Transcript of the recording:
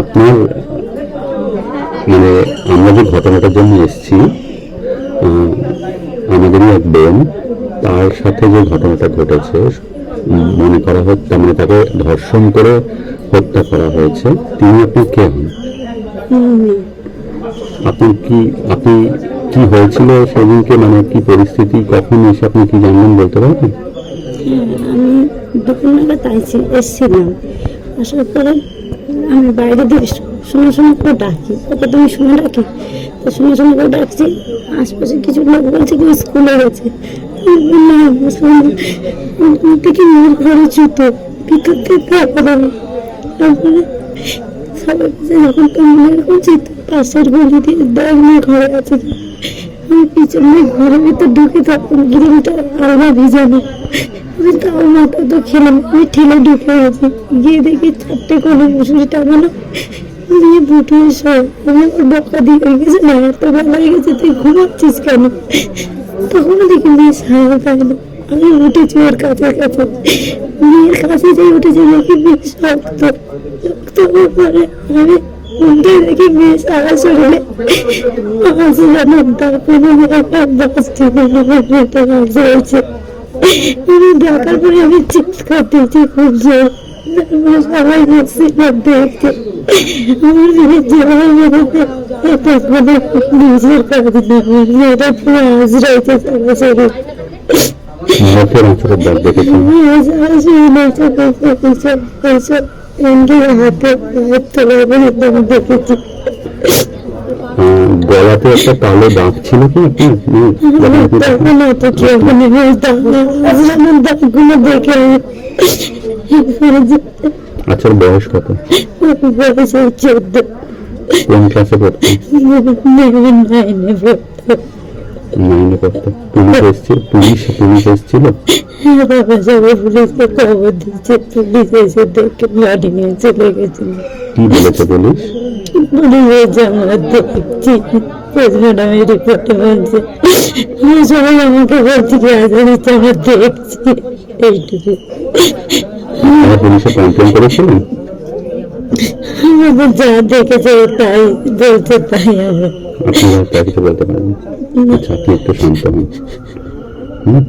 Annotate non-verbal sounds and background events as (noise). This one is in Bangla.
আপনার মানে আমরা যে ঘটনাটার জন্য এসেছি আমাদেরই এক বোন, তার সাথে যে ঘটনাটা ঘটেছে, মনে করা হচ্ছে মানে তাকে ধর্ষণ করে হত্যা করা হয়েছে। তিনি আপনার কে হন? আপনি কি আপনি কি হয়েছিল সেদিনকে? মানে কি পরিস্থিতি, কখন এসে আপনি কি জানলেন বলতে পারবেন? আমি দুপুর নাগাদ আইছি এসছিলাম। আসার পরে আমি বাইরে দিয়ে শুনে শুনে করে ডাকি। ওকে তুমি শুনে ডাকি তো শুনে শুনে করে ডাকছি। আশপাশে কিছু লোক বলছে কি স্কুলে গেছে। না থেকে মোর ঘরে জুতো ভিতর থেকে তারপরে সবাই যখন তো মনে করছি পাশের গলি দিয়ে দেখ ঘরে আছে আমি পিছনে ঘরের ভিতর ঢুকে তখন গ্রিলটা আলগা ভিজানো আমি তাও মাথা তো খেলাম আমি ঠেলে ঢুকে গেছি গিয়ে দেখি চারটে কোনো মুসুরি টাঙানো দিয়ে বুটু সব আমি আমার বকা দিয়ে হয়ে গেছে না, এত বেলা হয়ে গেছে, তুই ঘুমাচ্ছিস কেন? তখন দেখি মেয়ে সারা পায় না আমি উঠেছি ওর কাছে কাছে মেয়ের কাছে যে উঠেছি, দেখি মেয়ে শক্ত। শক্ত পরে আমি উঠে দেখি মেয়ে সারা শরীরে। দেখার পরে আমি চিৎকার দিয়েছি খুব জোর সবাই দেখছিল দেখতে আমার মেয়ে যেভাবে মেরেছে এটা কোনো নিজের কাজ না মেয়েটা পুরো আজ রয়েছে সারা শরীর মুখের অঞ্চলের দাগ দেখেছেন আজ আজ এনেছে পেয়েছে এইসব এইসব এমনি হাতে হাত তোলা দেখেছি। গলাতে একটা কালো দাগ ছিল কি? তখন অত দাগগুলো দেখে আচ্ছা বয়স কত? বয়স চোদ্দ। কোন ক্লাসে পড়তো। (laughs) নাইনে পড়তো পুলিশ এসছিল পুলিশ পুলিশ এসছিল। সবাই পুলিশকে খবর দিচ্ছে পুলিশ এসে দেখে বাড়ি নিয়ে চলে গেছিল। কি বলেছে পুলিশ? পুলিশের জামা দেখছি পোস্টমর্টমের রিপোর্টে বলছে আমি সবাই আমাকে বলছি কি আজ আমি জামা দেখছি। এইটুকু। আপনারা পুলিশে কমপ্লেন করেছিলেন? আমাদের যা দেখেছে তাই বলছে তাই আমরা আপনারা তা কিছু বলতে পারেন আচ্ছা আপনি একটু শান্ত হন হুম